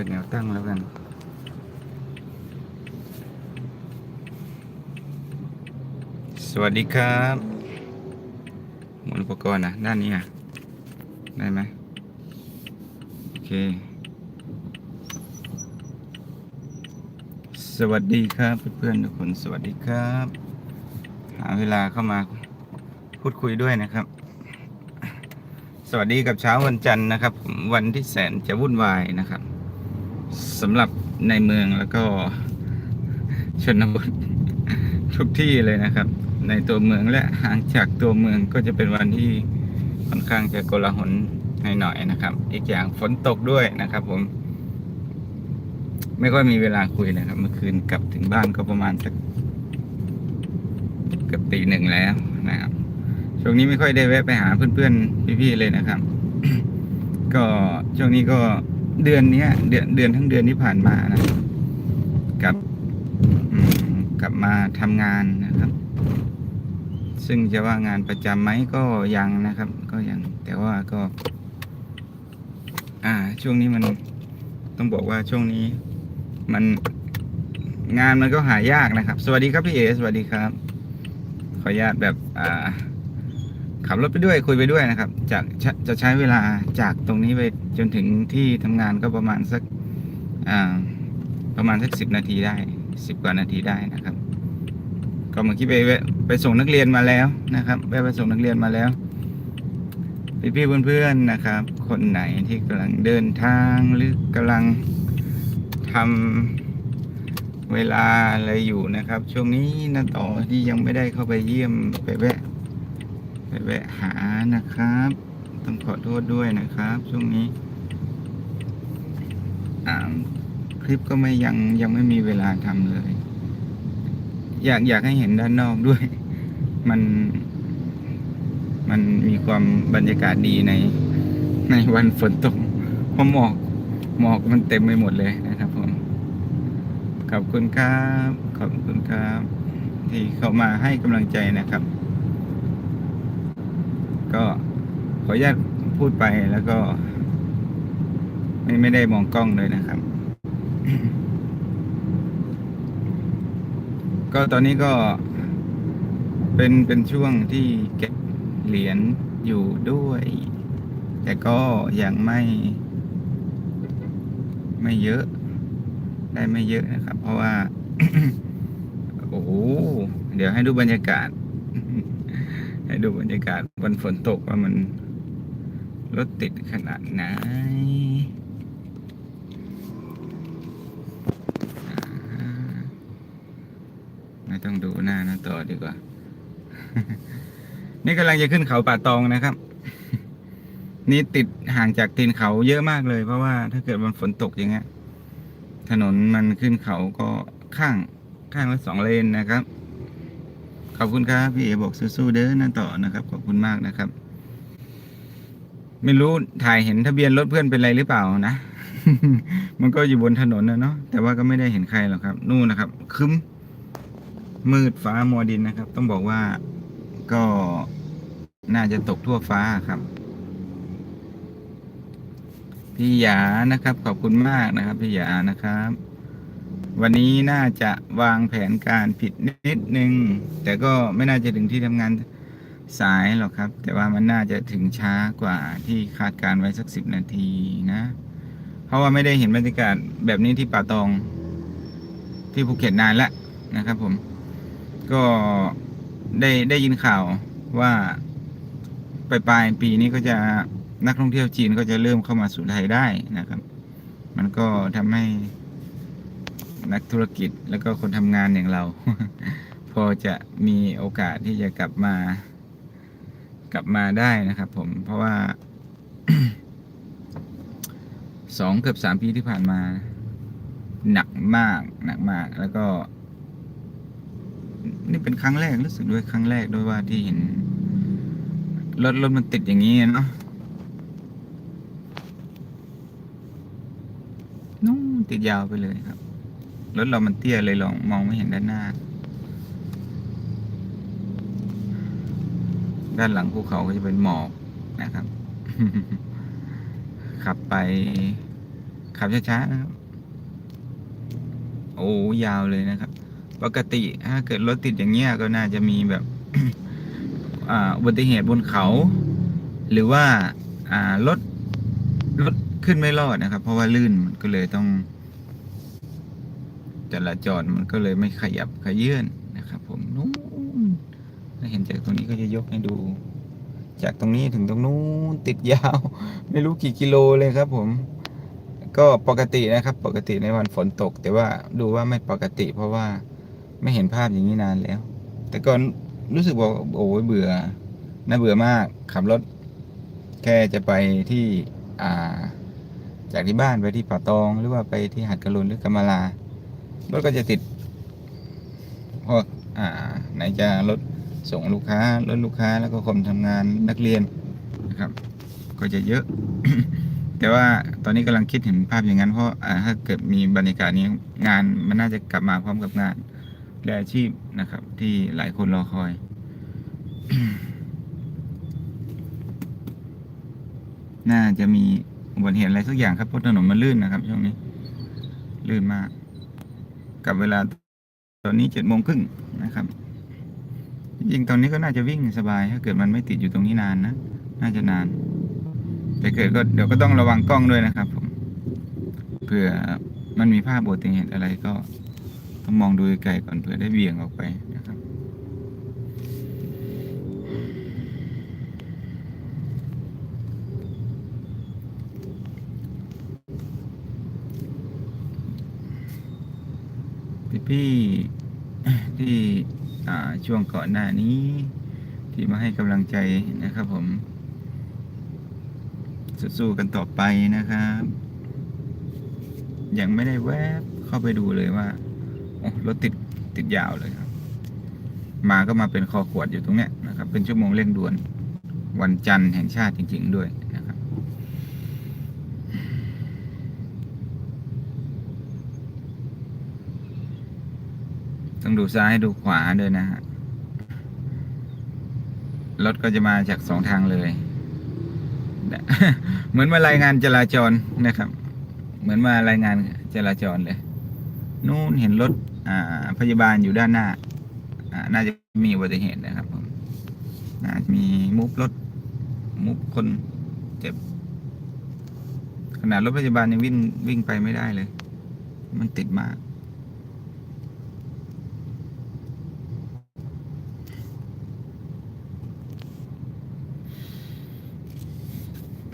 เป็นแนวตั้งแล้วกัน สวัสดีครับหมุนอุปกรณ์นะด้านนี้อะ ได้ไหมโอเค สวัสดีครับเพื่อนๆทุกคนสวัสดีครับ หาเวลาเข้ามาพูดคุยด้วยนะครับสวัสดีกับเช้าวันจันทร์นะครับ วันที่แสนจะวุ่นวายนะครับ สำหรับในเมืองแล้วก็ชนบททุกที่เลยนะครับ ในตัวเมืองและห่างจากตัวเมืองก็จะเป็นวันที่ค่อนข้างจะโกลาหลให้หน่อยนะครับ อีกอย่างฝนตกด้วยนะครับ ผม ไม่ค่อยมีเวลาคุยนะครับ เมื่อคืนกลับถึงบ้านก็ประมาณสักเกือบตีหนึ่งแล้วนะครับช่วงนี้ไม่ค่อยได้แวะไปหาเพื่อนๆพี่ๆเลยนะครับ ก็ช่วงนี้ก็ เดือนเนี้ย เดือนเดือนทั้งเดือนที่ผ่านมานะกลับกลับมาทำงานนะครับ ซึ่งจะว่างานประจำไหมก็ยังนะครับ ก็ยัง แต่ว่าก็ อ่า ช่วงนี้มันต้องบอกว่าช่วงนี้ มันงานมันก็หายากนะครับ สวัสดีครับพี่เอสวัสดีครับ ขออนุญาตแบบ อ่า ขับรถไปด้วยคุยไปด้วยนะครับ จากจะจะใช้เวลาจากตรงนี้ไปจนถึงที่ทำงานก็ประมาณสักประมาณสักสิบนาทีได้สิบกว่านาทีได้นะครับ ก็เมื่อกี้ไปไปส่งนักเรียนมาแล้วนะครับแวะไปส่งนักเรียนมาแล้วพี่ๆเพื่อนๆนะครับ คนไหนที่กำลังเดินทางหรือกำลังทำเวลาอะไรอยู่นะครับ ช่วงนี้นะต่อที่ยังไม่ได้เข้าไปเยี่ยมไปแวะ ไปแวะหานะครับ ต้องขอโทษด้วยนะครับ ช่วงนี้อ่าคลิปก็ไม่ยังยังไม่มีเวลาทำเลย อยากอยากให้เห็นด้านนอกด้วย มัน มันมีความบรรยากาศดีใน ในวันฝนตกเพราะหมอกหมอกมันเต็มไปหมดเลยนะครับผมขอบคุณครับ ขอบคุณครับ ที่เข้ามาให้กำลังใจนะครับ ก็ขออนุญาตพูดไปแล้วก็ ไม่ไม่ได้มองกล้องเลยนะครับ ก็ตอนนี้ก็เป็นเป็นช่วงที่เก็บเหรียญอยู่ด้วย แต่ก็ยังไม่ ไม่เยอะ ได้ไม่เยอะนะครับ เพราะว่า โอ้เดี๋ยวให้ดูบรรยากาศ ให้ดูบรรยากาศวันฝนตกว่ามันรถติดขนาดไหนไม่ต้องดูหน้านะต่อดีกว่า นี่กำลังจะขึ้นเขาป่าตองนะครับ นี่ติดห่างจากตีนเขาเยอะมากเลย เพราะว่าถ้าเกิดวันฝนตกอย่างเงี้ย ถนนมันขึ้นเขาก็ข้างข้างละสองเลนนะครับ ขอบคุณครับ พี่เอบอกสู้ๆเด้อนั่นต่อนะครับ ขอบคุณมากนะครับ ไม่รู้ถ่ายเห็นทะเบียนรถเพื่อนเป็นไรหรือเปล่านะ มันก็อยู่บนถนนนะเนาะแต่ว่าก็ไม่ได้เห็นใครหรอกครับ นู่นนะครับคึ้มมืดฟ้ามัวดินนะครับ ต้องบอกว่าก็น่าจะตกทั่วฟ้าครับ พี่หยานะครับ ขอบคุณมากนะครับ พี่หยานะครับ วันนี้น่าจะวางแผนการผิดนิดนึง แต่ก็ไม่น่าจะถึงที่ทำงานสายหรอกครับ แต่ว่ามันน่าจะถึงช้ากว่าที่คาดการไว้สักสิบนาทีนะ เพราะว่าไม่ได้เห็นบรรยากาศแบบนี้ที่ป่าตอง ที่ภูเก็ตนานแล้วนะครับ ผม ก็ได้ได้ยินข่าวว่าปลายปลายปีนี้ก็จะนักท่องเที่ยวจีนก็จะเริ่มเข้ามาสู่ไทยได้นะครับ มันก็ทำให้ นักธุรกิจแล้วก็คนทำงานอย่างเรา พอจะมีโอกาสที่จะกลับมา กลับมาได้นะครับ ผมเพราะว่าสองเกือบสามปีที่ผ่านมา หนักมากหนักมากแล้วก็ นี่เป็นครั้งแรกรู้สึกด้วยครั้งแรกด้วยว่าที่เห็นรถรถมันติดอย่างนี้เนาะนู่นติดยาวไปเลยครับ รถเรามันเตี้ยเลยลองมองไม่เห็นด้านหน้า ด้านหลังภูเขาก็จะเป็นหมอกนะครับ ขับไป ขับช้าๆนะครับ โอ้ยาวเลยนะครับ ปกติถ้าเกิดรถติดอย่างเงี้ยก็น่าจะมีแบบอ่าอุบัติเหตุบนเขา หรือว่าอ่ารถรถขึ้นไม่รอดนะครับ เพราะว่าลื่นมันก็เลยต้อง จราจรมันก็เลยไม่ขยับขยื่นนะครับผมนู้นถ้าเห็นจากตรงนี้ก็จะยกให้ดู จากตรงนี้ถึงตรงนู้นติดยาว ไม่รู้กี่กิโลเลยครับ ผม ก็ปกตินะครับ ปกติในวันฝนตก แต่ว่าดูว่าไม่ปกติ เพราะว่าไม่เห็นภาพอย่างนี้นานแล้ว แต่ก่อนรู้สึกว่าโอ้ยเบื่อน่าเบื่อมากขับรถ แค่จะไปที่อ่าจากที่บ้านไปที่ป่าตอง หรือว่าไปที่หัดกระลุนหรือกำมะลา รถก็จะติดพวกอ่า ไหนจะรถส่งลูกค้ารถลูกค้าแล้วก็คนทำงานนักเรียนนะครับ ก็จะเยอะ แต่ว่าตอนนี้กำลังคิดเห็นภาพอย่างนั้นเพราะถ้าเกิดมีบรรยากาศนี้งานมันน่าจะกลับมาพร้อมกับงานและอาชีพนะครับ ที่หลายคนรอคอยน่าจะมีอุบัติเหตุอะไรสักอย่างครับเพราะถนนมันลื่นนะครับช่วงนี้ ลื่นมาก กับเวลาตอนนี้เจ็ดโมงครึ่งนะครับจริงตอนนี้ก็น่าจะวิ่งสบาย ถ้าเกิดมันไม่ติดอยู่ตรงนี้นานนะ น่าจะนาน แต่เกิดก็เดี๋ยวก็ต้องระวังกล้องด้วยนะครับผมเผื่อมันมีภาพโบัติเหตุอะไรก็ต้องมองดูไกลก่อนเผื่อได้เบี่ยงออกไปนะ ครับพี่ที่ช่วงก่อนหน้านี้ ที่มาให้กำลังใจนะครับผม สู้ๆกันต่อไปนะครับ ยังไม่ได้แวบเข้าไปดูเลยว่า รถติดติดยาวเลยครับ มาก็มาเป็นคอขวดอยู่ตรงเนี้ยนะครับ เป็นชั่วโมงเร่งด่วน วันจันทร์แห่งชาติจริง ๆ ด้วยนะครับ ต้อง ดูซ้ายดูขวาด้วยนะฮะ รถก็จะมาจากสองทางเลย เหมือนมารายงานจราจรนะครับ เหมือนมารายงานจราจรเลย นู่นเห็นรถอ่าพยาบาลอยู่ด้านหน้าอ่าน่าจะมีอุบัติเหตุนะครับผมน่าจะมีมุฟรถ มุฟคนเจ็บ ขนาดรถพยาบาลยังวิ่งวิ่งไปไม่ได้เลย มันติดมาก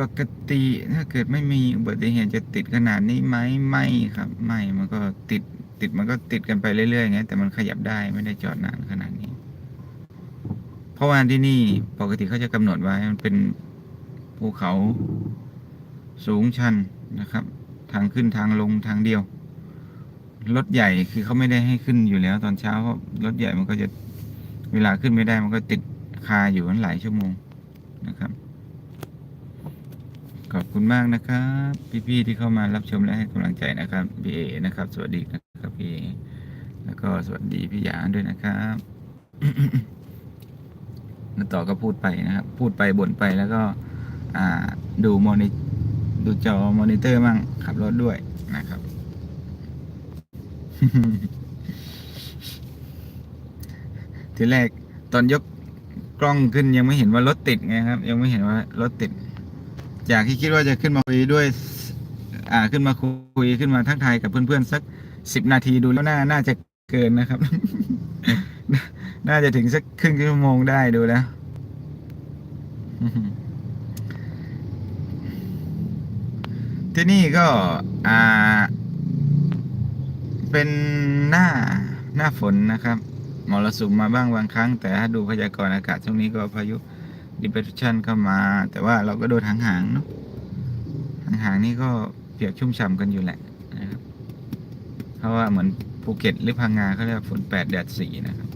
ปกติถ้าเกิดไม่มีอุบัติเหตุจะติดขนาดนี้ไหมไม่ครับ ไม่มันก็ติดติดมันก็ติดกันไปเรื่อยๆอย่างเงี้ยแต่มันขยับได้ไม่ได้จอดนานขนาดนี้ เพราะว่าที่นี่ปกติเขาจะกำหนดไว้มันเป็นภูเขาสูงชันนะครับ ทางขึ้นทางลงทางเดียวรถใหญ่คือเขาไม่ได้ให้ขึ้นอยู่แล้ว ตอนเช้าเพราะรถใหญ่มันก็จะเวลาขึ้นไม่ได้มันก็ติดคาอยู่นั้นหลายชั่วโมงนะครับ ขอบคุณมากนะครับ พี่ๆที่เข้ามารับชมและให้กำลังใจนะครับพี่เอนะครับ สวัสดีนะครับพี่แล้วก็สวัสดีพี่หยางด้วยนะครับแล้วต่อก็พูดไปนะครับ พูดไปบ่นไปแล้วก็ อ่า ดูมอนิดูจอมอนิเตอร์มั่งขับรถด้วยนะครับ ทีแรกตอนยกกล้องขึ้นยังไม่เห็นว่ารถติดไงครับ ยังไม่เห็นว่ารถติด จากที่คิดว่าจะขึ้นมาคุยด้วย อ่าขึ้นมาคุยขึ้นมาทักทายกับเพื่อนๆสักสิบนาทีดูแล้วน่าน่าจะเกินนะครับ น่าจะถึงสักครึ่งชั่วโมงได้ดูแล้วที่นี่ก็อ่า เป็นหน้าหน้าฝนนะครับมรสุมมาบ้างบางครั้ง แต่ถ้าดูพยากรณ์อากาศช่วงนี้ก็พายุ depression เข้ามา แต่ว่าเราก็โดนหางๆเนาะหางๆนี่ก็เปียกชุ่มฉ่ำกันอยู่แหละนะครับ เพราะว่าเหมือนภูเก็ตหรือพังงาเขาเรียกฝนแปดแดดสี่นะครับ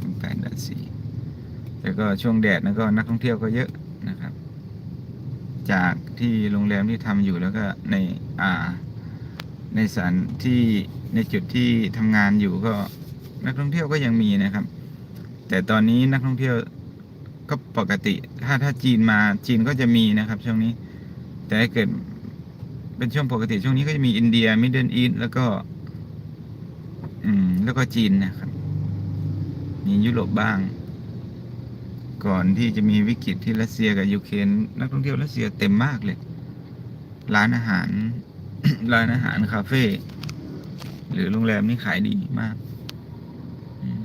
ฝนแปดแดดสี่แต่ก็ช่วงแดดนั้นก็นักท่องเที่ยวก็เยอะนะครับ จากที่โรงแรมที่ทำอยู่แล้วก็ในอ่าในสถานที่ในจุดที่ทำงานอยู่ก็นักท่องเที่ยวก็ยังมีนะครับ แต่ตอนนี้นักท่องเที่ยว ก็ปกติ ถ้าถ้าจีนมาจีนก็จะมีนะครับ ช่วงนี้ แต่ถ้าเกิดเป็นช่วงปกติช่วงนี้ก็จะมีอินเดียมิดเดิลอีสแล้วก็ อืม แล้วก็จีนนะครับ มียุโรปบ้าง ก่อนที่จะมีวิกฤตที่รัสเซียกับยูเครนนักท่องเที่ยวรัสเซียเต็มมากเลย ร้านอาหาร ร้านอาหารคาเฟ่หรือโรงแรมนี่ขายดีมากอืม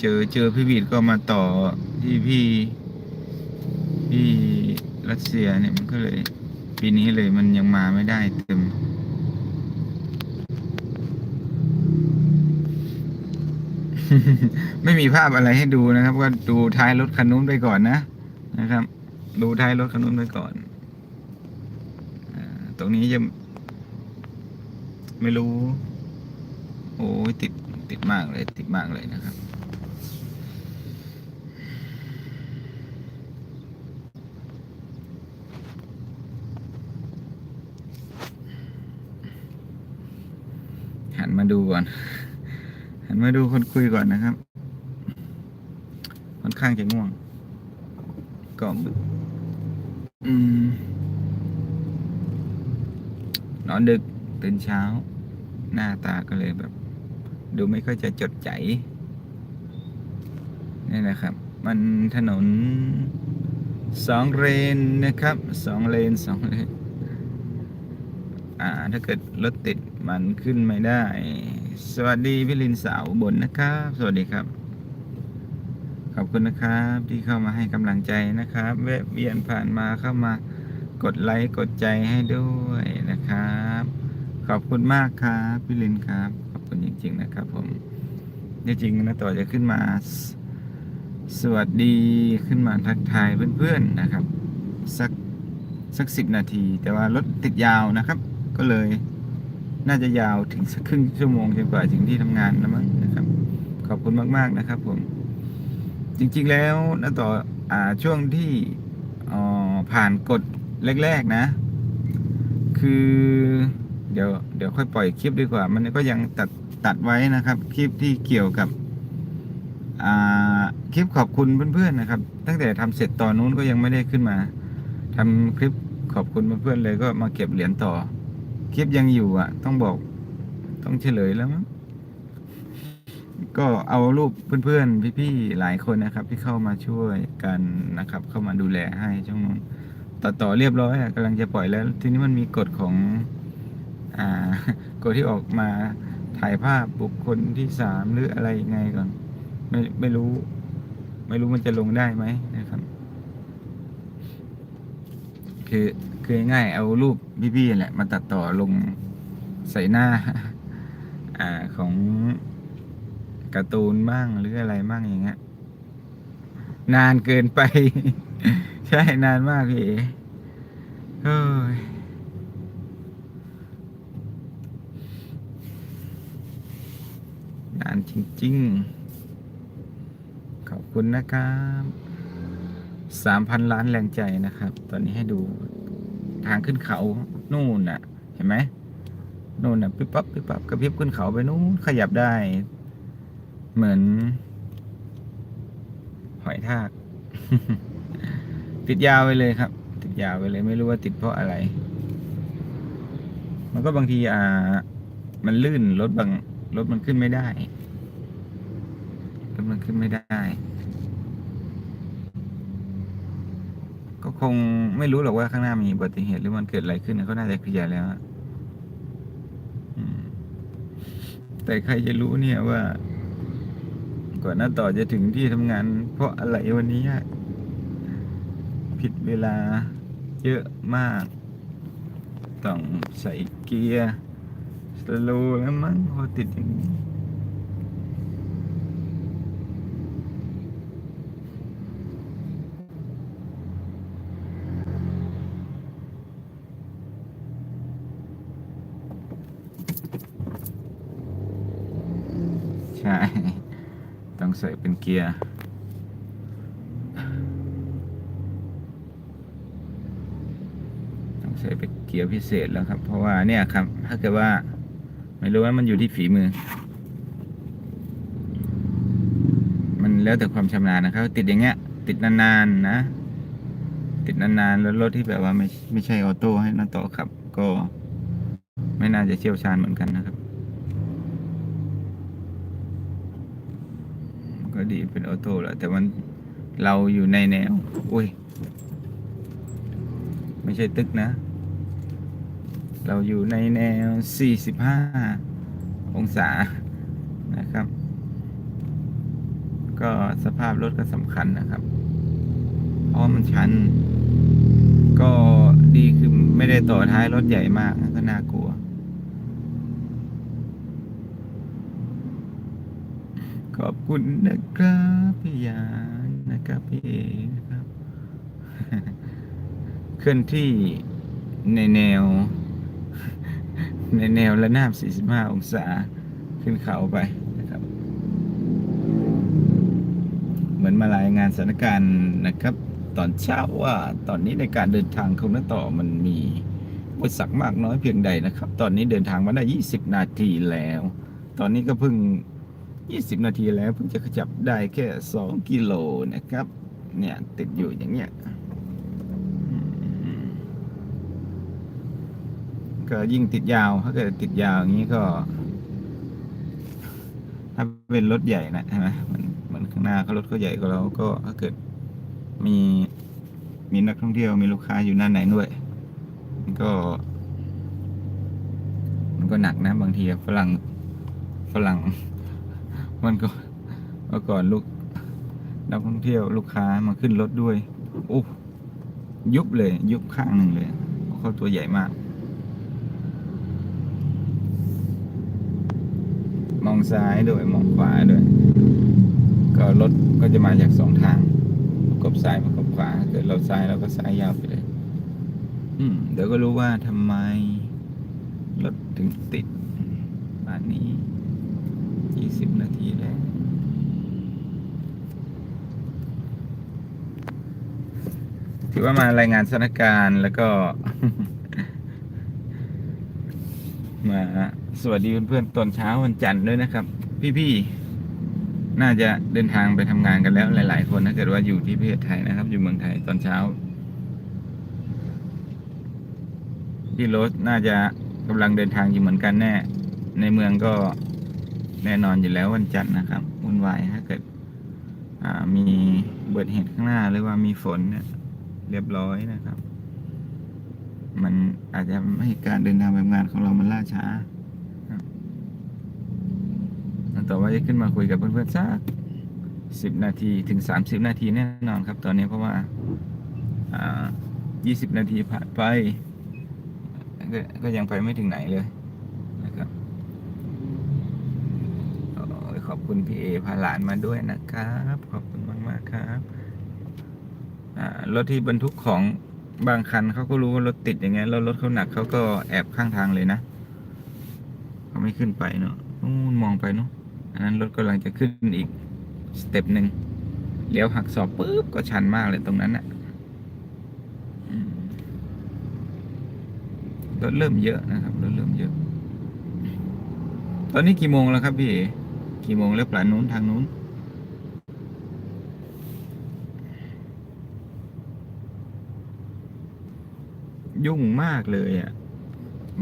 เจอเจอพี่บีดก็มาต่อที่พี่พี่รัสเซียเนี่ยมันก็เลย ปีนี้เลยมันยังมาไม่ได้เต็มไม่มีภาพอะไรให้ดูนะครับ ก็ดูท้ายรถคันนู้นไปก่อนนะนะครับ ดูท้ายรถคันนู้นไปก่อนอตรงนี้จะไม่รู้ โอ้ยติดติดมากเลย ติดมากเลยนะครับ มาดูก่อน หันมาดูคนคุยก่อนนะครับ ค่อนข้างจะง่วง ก็อืมนอนดึกตื่นเช้า หน้าตาก็เลยแบบ ดูไม่ค่อยจะจดใจนี่นะครับ มันถนนสองเลนนะครับสองเลนสองเลน อ่า ถ้าเกิดรถติดมันขึ้นไม่ได้ สวัสดีพี่ลินสาวบนนะครับ สวัสดีครับ ขอบคุณนะครับ ที่เข้ามาให้กำลังใจนะครับ แวะเวียนผ่านมาเข้ามากดไลค์กดใจให้ด้วยนะครับ ขอบคุณมากครับพี่ลินครับ ขอบคุณจริง ๆ นะครับ ผมจริงๆนะต่อจะขึ้นมาสสวัสดีขึ้นมาทักทายเพื่อนๆนะครับ สักสักสิบนาที แต่ว่ารถติดยาวนะครับ ก็เลยน่าจะยาวถึงสักครึ่งชั่วโมงจนกว่าถึงที่ทำงานนะมั้งนะครับ ขอบคุณมาก ๆนะครับ ผม จริงๆแล้วนะต่ออช่วงที่ผ่านกฎแรก ๆ นะ คือ เดี๋ยวเดี๋ยวค่อยปล่อยคลิปดีกว่า มันก็ยังตัดตัดไว้นะครับ คลิปที่เกี่ยวกับคลิปขอบคุณเพื่อนๆนะครับ ตั้งแต่ทำเสร็จตอนนู้นก็ยังไม่ได้ขึ้นมาทำคลิปขอบคุณเพื่อนๆเลยก็มาเก็บเหรียญต่อ คลิปยังอยู่อะ ต้องบอกต้องเฉลยแล้วมั้งก็เอารูปเพื่อนๆ พี่ๆ หลายคนนะครับ ที่เข้ามาช่วยกันนะครับ เข้ามาดูแลให้ช่วงต่อต่อเรียบร้อยอะกำลังจะปล่อยแล้ว ทีนี้มันมีกฎของอ่ากฎที่ออกมาถ่ายภาพบุคคลที่สามหรืออะไรยังไงก่อน ไม่ไม่รู้ ไม่รู้มันจะลงได้ไหมนะครับ คือ คือง่ายเอารูปพี่ๆแหละมาตัดต่อลงใส่หน้า อ่าของการ์ตูนบ้างหรืออะไรบ้างอย่างเงี้ยนานเกินไป ใช่นานมากพี่เอ้ยนานจริงๆ ขอบคุณนะครับสามพันล้านแรงใจนะครับ ตอนนี้ให้ดูางขึ้นเขานู่นน่ะ เห็นไหมนู่นน่ะปิ๊บปั๊บปิ๊บปั๊บกระพริบขึ้นเขาไปนู่นขยับได้ เหมือน หอยทาก ติดยาวไปเลยครับ ติดยาวไปเลย ไม่รู้ว่าติดเพราะอะไร มันก็บางทีอ่า มันลื่นรถบางรถมันขึ้นไม่ได้รถมันขึ้นไม่ได้ ก็คงไม่รู้หรอกว่าข้างหน้ามีอุบัติเหตุหรือมันเกิดอะไรขึ้นเขาน่าจะเคลียร์แล้วแต่ใครจะรู้เนี่ยว่า ก่อนหน้าต่อจะถึงที่ทำงาน เพราะอะไรวันนี้ผิดเวลาเยอะมาก ต้องใส่เกียร์สโลแล้วมั้งพอติดอย่างนี้ ใช่ ต้องใส่เป็นเกียร์ ต้องใส่เป็นเกียร์พิเศษแล้วครับ เพราะว่าเนี่ยครับ ถ้าเกิดว่า ไม่รู้ว่ามันอยู่ที่ฝีมือ มันแล้วแต่ความชำนาญนะครับ ติดอย่างเงี้ย ติดนานๆนะ ติดนานๆแล้วรถที่แบบว่าไม่ไม่ใช่ออโต้ให้นาต่อขับ ก็ไม่น่าจะเชี่ยวชาญเหมือนกันนะครับ ก็ดีเป็นออโต้แหละแต่มันเราอยู่ในแนว อุ้ย ไม่ใช่ตึกนะ เราอยู่ในแนว 45 องศานะครับ ก็สภาพรถก็สำคัญนะครับเพราะมันชัน ก็ดีคือไม่ได้ต่อท้ายรถใหญ่มากก็น่ากลัว ขอบคุณนะครับพี่ยานนะครับพี่เอนะครับ เคลื่อนที่ในแนว ในแนวระนาบ 45 องศาขึ้นเขาไปนะครับ เหมือนมารายงานสถานการณ์นะครับ ตอนเช้าว่าตอนนี้ในการเดินทางของน้าต่อมันมีอุปสรรคมากน้อยเพียงใดนะครับ ตอนนี้เดินทางมาได้ 20 นาทีแล้ว ตอนนี้ก็เพิ่ง 20 นาทีแล้วเพิ่งจะขยับได้แค่ 2 กิโลนะครับ เนี่ย ติดอยู่อย่างเงี้ยก็ยิ่งติดยาวถ้าเกิดติดยาวอย่างนี้ก็ ถ้าเป็นรถใหญ่นะใช่ไหมมันเหมือนข้างหน้าเขารถเขาใหญ่กว่าเราก็ถ้าเกิดมีมีนักท่องเที่ยวมีลูกค้าอยู่หน้าไหนด้วยมันก็ มันก็หนักนะบางทีฝรั่งฝรั่ง มันก็เมื่อก่อนลูกนักท่องเที่ยวลูกค้ามาขึ้นรถด้วยโอ้ยุบเลย ยุบข้างหนึ่งเลยเขาตัวใหญ่มาก มองซ้ายด้วยมองขวาด้วย ก็รถก็จะมาจากสองทางกบซ้ายประกบขวาเกิดเราซ้ายเราก็ซ้ายยาวไปเลย อืมเดี๋ยวก็รู้ว่าทำไมรถถึงติดป่านนี้ สิบนาทีแล้วถือว่ามารายงานสถานการณ์แล้วก็ มาสวัสดีเพื่อนๆตอนเช้าวันจันทร์ด้วยนะครับ พี่ๆน่าจะเดินทางไปทำงานกันแล้ว หลายๆ คนถ้าเกิดว่าอยู่ที่ประเทศไทยนะครับ อยู่เมืองไทยตอนเช้าพี่โรสน่าจะกำลังเดินทางอยู่เหมือนกันแน่ ในเมืองก็ แน่นอนอยู่แล้ววันจันทร์นะครับวุ่นวายถ้าเกิดมีเบิดเหตุข้างหน้าหรือว่ามีฝนเนี่ยเรียบร้อยนะครับ มันอาจจะไม่ให้การเดินทางไปงานของเรามันล่าช้าแต่อว่าจะขึ้นมาคุยกับเพื่อนๆสักสิบนาทีถึงสามสิบนาทีแน่นอนครับ ตอนนี้เพราะว่าายี่สิบนาทีผ่านไปกก็ยังไปไม่ถึงไหนเลยนะครับโอ้ยขอบ คุณพี่เอพาหลานมาด้วยนะครับ ขอบคุณมากๆครับรถที่บรรทุกของบางคันเขาก็รู้ว่ารถติดอย่างเงี้ยแล้วรถเขาหนักเขาก็แอบข้างทางเลยนะเขาไม่ขึ้นไปเนาะนู่นมองไปเนาะอันนั้นรถกำลังจะขึ้นอีกสเต็ปหนึ่งเลี้ยวหักศอกปุ๊บก็ชันมากเลยตรงนั้นนะรถเริ่มเยอะนะครับรถเริ่มเยอะ ตอนนี้กี่โมงแล้วครับพี่ กี่โมงแล้วปลานู้นทางนู้น ยุ่งมากเลยอะ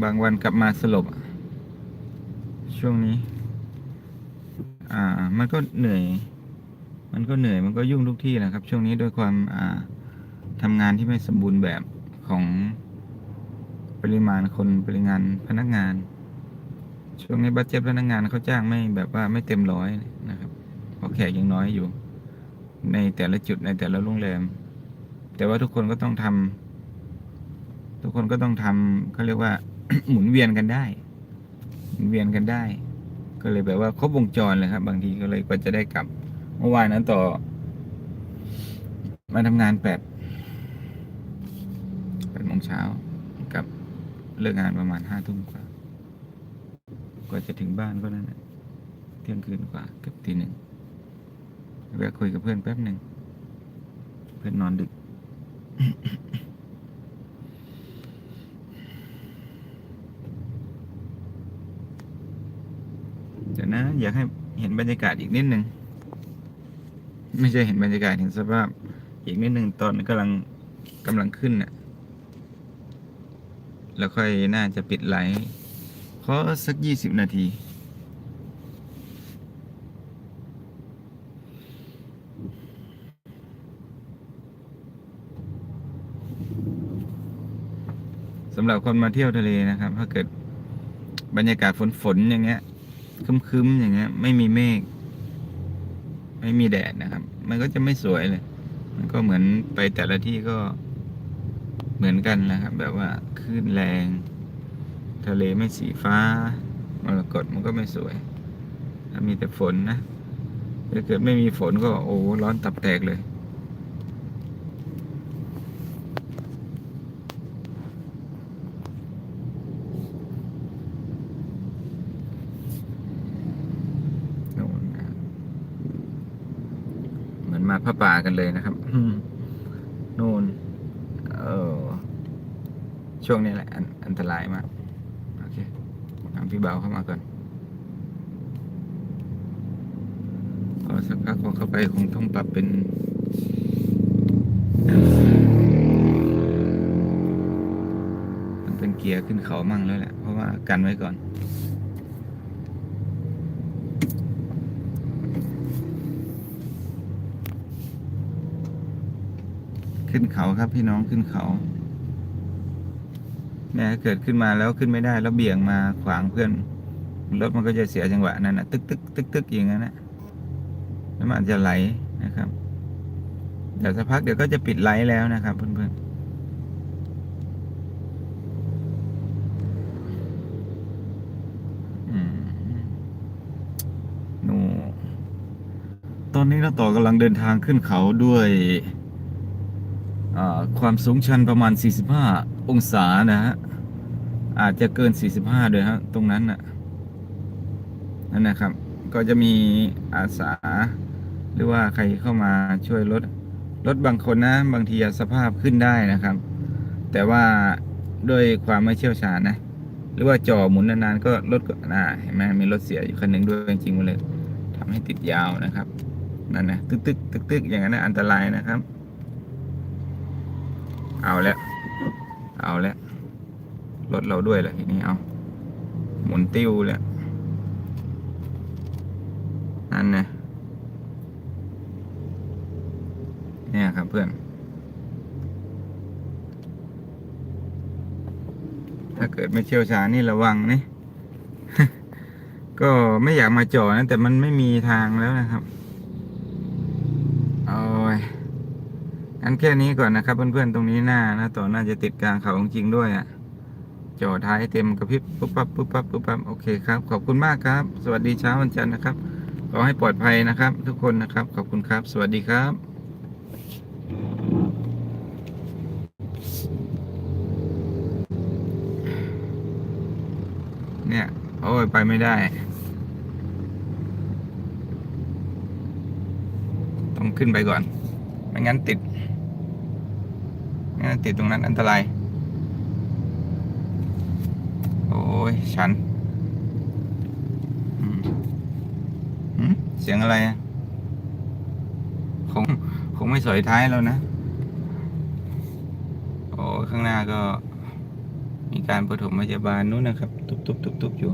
บางวันกลับมาสลบ ช่วงนี้ อ่า มันก็เหนื่อย มันก็เหนื่อยมันก็ยุ่งทุกที่นะครับ ช่วงนี้ด้วยความอ่าทำงานที่ไม่สมบูรณ์แบบของปริมาณคนปริมาณพนักงาน ช่วงนี้บัตเจ็ตพนักงานเขาจ้างไม่แบบว่าไม่เต็มร้อยนะครับเพราะแขกยังน้อยอยู่ ในแต่ละจุดในแต่ละโรงแรม แต่ว่าทุกคนก็ต้องทำทุกคนก็ต้องทำเขาเรียกว่า หมุนเวียนกันได้หมุนเวียนกันได้ ก็เลยแบบว่าครบวงจรเลยครับ บางทีก็เลยกว่าจะได้กลับเมื่อวานนั้นต่อ มาทำงานแปดแปดโมงเช้ากับเลิกงานประมาณห้าทุ่มกว่า กว่าจะถึงบ้านก็นั่นแหละเที่ยงคืนกว่าเกือบตีหนึ่งแวะคุยกับเพื่อนแป๊บหนึ่งเพื่อนนอนดึก เดี๋ยวนะ อยากให้เห็นบรรยากาศอีกนิดหนึ่งไม่ใช่เห็นบรรยากาศเห็นสภาพ อีกนิดหนึ่งตอนกำลังกำลังขึ้นน่ะแล้วค่อยน่าจะปิดไลฟ์ ขอสักยี่สิบนาทีสำหรับคนมาเที่ยวทะเลนะครับ ถ้าเกิดบรรยากาศฝนฝนๆอย่างเงี้ยคึมๆอย่างเงี้ย ไม่มีเมฆไม่มีแดดนะครับ มันก็จะไม่สวยเลย มันก็เหมือนไปแต่ละที่ก็เหมือนกันนะครับ แบบว่าคลื่นแรง ทะเลไม่สีฟ้ามรกตมันก็ไม่สวย ถ้ามีแต่ฝนนะถ้าเกิดไม่มีฝนก็โอ้ร้อนตับแตกเลยน่นนะเหมือนมาพระป่ากันเลยนะครับอืมโน่นเออช่วงนี้แหละอันอันตรายมาก พี่เบาเข้ามาก่อนพอสักพักพอเข้าไปคงต้องปรับเป็นเป็นเกียร์ขึ้นเขามั่งแล้วแหละ เพราะว่ากันไว้ก่อนขึ้นเขาครับพี่น้องขึ้นเขา แม่ยเกิดขึ้นมาแล้วขึ้นไม่ได้ แล้วเบี่ยงมาขวางเพื่อนรถมันก็จะเสียจังหวะนั้นนะตึกตึกตึกตึกอย่างนั้นนะแล้วมันจะไหลนะครับ เดี๋ยวสักพักเดี๋ยวก็จะปิดไหลแล้วนะครับ เพื่อนๆอืมโน่ตอนนี้เราต่อกำลังเดินทางขึ้นเขาด้วย ความสูงชันประมาณ 45 องศานะฮะ อาจจะเกิน 45เลยฮะ ตรงนั้นน่ะ นั่นนะครับ ก็จะมีอาสา หรือว่าใครเข้ามาช่วยรถรถบางคนนะ บางทีสภาพขึ้นได้นะครับ แต่ว่าด้วยความไม่เชี่ยวชาญนะ หรือว่าจ่อหมุนนานๆก็รถก็น่าเห็นไหมมีรถเสียอยู่คันหนึ่งด้วยจริงๆเลยทำให้ติดยาวนะครับ นั่นนะตึกตึกตึกตึกๆอย่างนั้นนะอันตรายนะครับ เอาแล้วเอาแล้วรถเราด้วยแหละทีนี้เอา หมุนติ้วแล้วนั่นนะเนี่ยครับเพื่อน ถ้าเกิดไม่เชี่ยวชาญนี่ระวังนี่ก็ไม่อยากมาจอดนะ แต่มันไม่มีทางแล้วนะครับ โอ้ย งั้นแค่นี้ก่อนนะครับ เพื่อนๆตรงนี้หน้านะต่อน่าจะติดกลางเขาจริงๆด้วยอะ่ะจอท้ายเต็มกระพริบปุ๊บปั๊บปุ๊บปั๊บปุ๊บปั๊บโอเคครับขอบคุณมากครับ สวัสดีเช้าวันจันทร์นะครับขอให้ปลอดภัยนะครับ ทุกคนนะครับ ขอบคุณครับ สวัสดีครับเนี่ย โอ้ย ไปไม่ได้ ต้องขึ้นไปก่อน ไม่งั้นติด ติดตรงนั้นอันตราย โอ้ย ฉันเสียงอะไรคงคงไม่สอยท้ายแล้วนะ โอ้ยข้างหน้าก็มีการปฐมพยาบาลนู้นนะครับ ตุบตุบตุบตุบอยู่